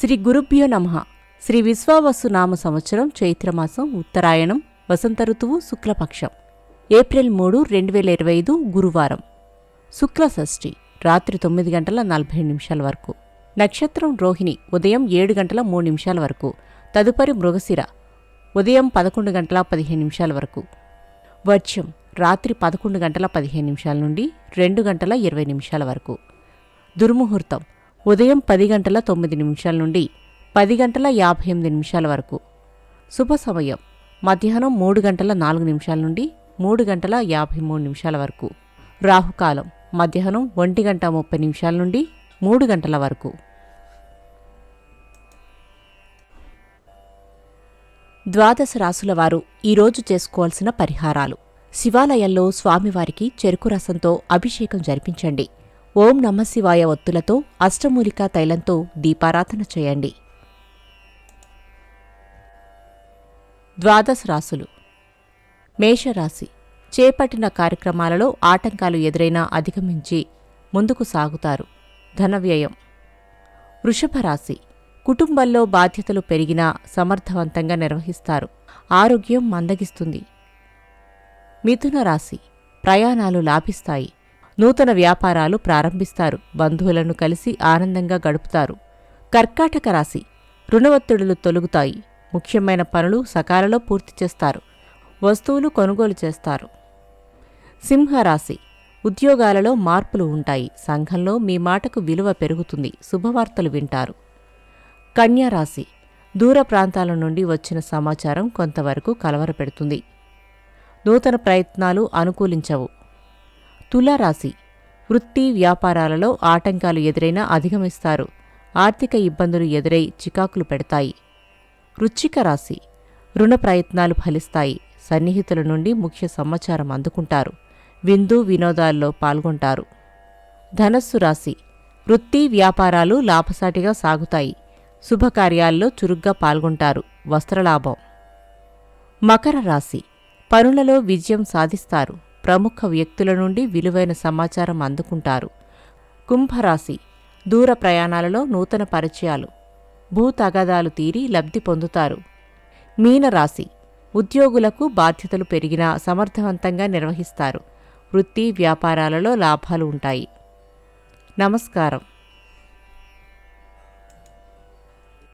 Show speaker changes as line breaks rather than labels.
శ్రీ గురుభ్యో నమ. శ్రీ విశ్వావసు నామ సంవత్సరం చైత్రమాసం ఉత్తరాయణం వసంత ఋతువు శుక్లపక్షం. ఏప్రిల్ మూడు రెండు వేల ఇరవై ఐదు గురువారం. శుక్ల షష్ఠి రాత్రి తొమ్మిది గంటల నలభై నిమిషాల వరకు. నక్షత్రం రోహిణి ఉదయం ఏడు గంటల మూడు నిమిషాల వరకు. తదుపరి మృగశిర ఉదయం పదకొండు గంటల పదిహేను నిమిషాల వరకు. వర్షం రాత్రి పదకొండు గంటల పదిహేను నిమిషాల నుండి రెండు గంటల ఇరవై నిమిషాల వరకు. దుర్ముహూర్తం ఉదయం పది గంటల తొమ్మిది నిమిషాల నుండి పది గంటల యాభై ఎనిమిది నిమిషాల వరకు. శుభ సమయం. మధ్యాహ్నం మూడు గంటల నాలుగు నిమిషాల నుండి మూడు గంటల యాభై మూడు నిమిషాల వరకు. రాహుకాలం. మధ్యాహ్నం ఒంటి గంట ముప్పై నిమిషాల నుండి మూడు గంటల వరకు. ద్వాదశ రాసుల వారు ఈరోజు చేసుకోవాల్సిన పరిహారాలు. శివాలయాల్లో స్వామివారికి చెరుకు రసంతో అభిషేకం జరిపించండి. ఓం నమశివాయ ఒత్తులతో అష్టమూలికా తైలంతో దీపారాధన చేయండి. ద్వాదశ రాసులు. మేషరాశి. చేపట్టిన కార్యక్రమాలలో ఆటంకాలు ఎదురైనా అధిగమించి ముందుకు సాగుతారు. ధన వ్యయం. వృషభ రాశి కుటుంబంలో బాధ్యతలు పెరిగినా సమర్థవంతంగా నిర్వహిస్తారు. ఆరోగ్యం మందగిస్తుంది. మిథున రాశి ప్రయాణాలు లాభిస్తాయి. నూతన వ్యాపారాలు ప్రారంభిస్తారు. బంధువులను కలిసి ఆనందంగా గడుపుతారు. కర్కాటక రాశి రుణవత్తుడులు తొలుగుతాయి. ముఖ్యమైన పనులు సకాలలో పూర్తి చేస్తారు. వస్తువులు కొనుగోలు చేస్తారు. సింహరాశి ఉద్యోగాలలో మార్పులు ఉంటాయి. సంఘంలో మీ మాటకు విలువ పెరుగుతుంది. శుభవార్తలు వింటారు. కన్యారాశి దూర ప్రాంతాల నుండి వచ్చిన సమాచారం కొంతవరకు కలవరపెడుతుంది. నూతన ప్రయత్నాలు అనుకూలించవు. తులారాశి. వృత్తి వ్యాపారాలలో ఆటంకాలు ఎదురైనా అధిగమిస్తారు. ఆర్థిక ఇబ్బందులు ఎదురై చికాకులు పెడతాయి. వృచ్చిక రాశి. రుణ ప్రయత్నాలు ఫలిస్తాయి. సన్నిహితుల నుండి ముఖ్య సమాచారం అందుకుంటారు. విందు వినోదాల్లో పాల్గొంటారు. ధనస్సు రాశి. వృత్తి వ్యాపారాలు లాభసాటిగా సాగుతాయి. శుభకార్యాల్లో చురుగ్గా పాల్గొంటారు. వస్త్రలాభం. మకర రాశి. పనులలో విజయం సాధిస్తారు. ప్రముఖ వ్యక్తుల నుండి విలువైన సమాచారం అందుకుంటారు. కుంభరాశి దూర ప్రయాణాలలో నూతన పరిచయాలు భూ తగాదాలు తీరి లబ్ధి పొందుతారు. మీనరాశి ఉద్యోగులకు బాధ్యతలు పెరిగినా సమర్థవంతంగా నిర్వహిస్తారు. వృత్తి వ్యాపారాలలో లాభాలు ఉంటాయి. నమస్కారం.